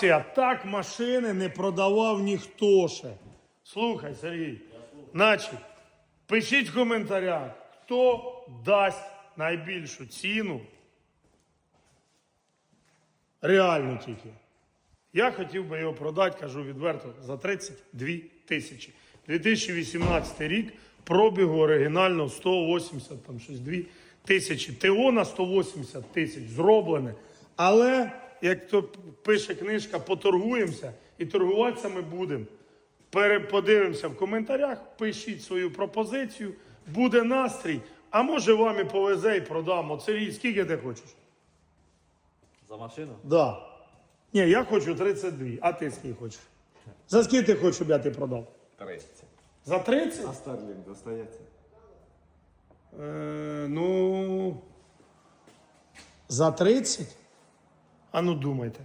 Акція так машини не продавав ніхто ще. Слухай, Сергій. Значить, пишіть в коментарях, хто дасть найбільшу ціну. Реально тільки. Я хотів би його продати, кажу відверто, за 32 тисячі. 2018 рік пробігу оригінально 180 там щось 2 тисячі. ТО на 180 тисяч зроблене. Але, як то пише книжка, поторгуємося і торгуватися ми будемо. Подивимося в коментарях, пишіть свою пропозицію, буде настрій. А може вам і повезе і продамо. Сергій, скільки ти хочеш? За машину? Да. Ні, я хочу 32, а ти скільки хочеш? За скільки ти хочеш, щоб я ти продав? 30. За 30? А Старлінг достається? Е, ну. За 30? А ну думайте.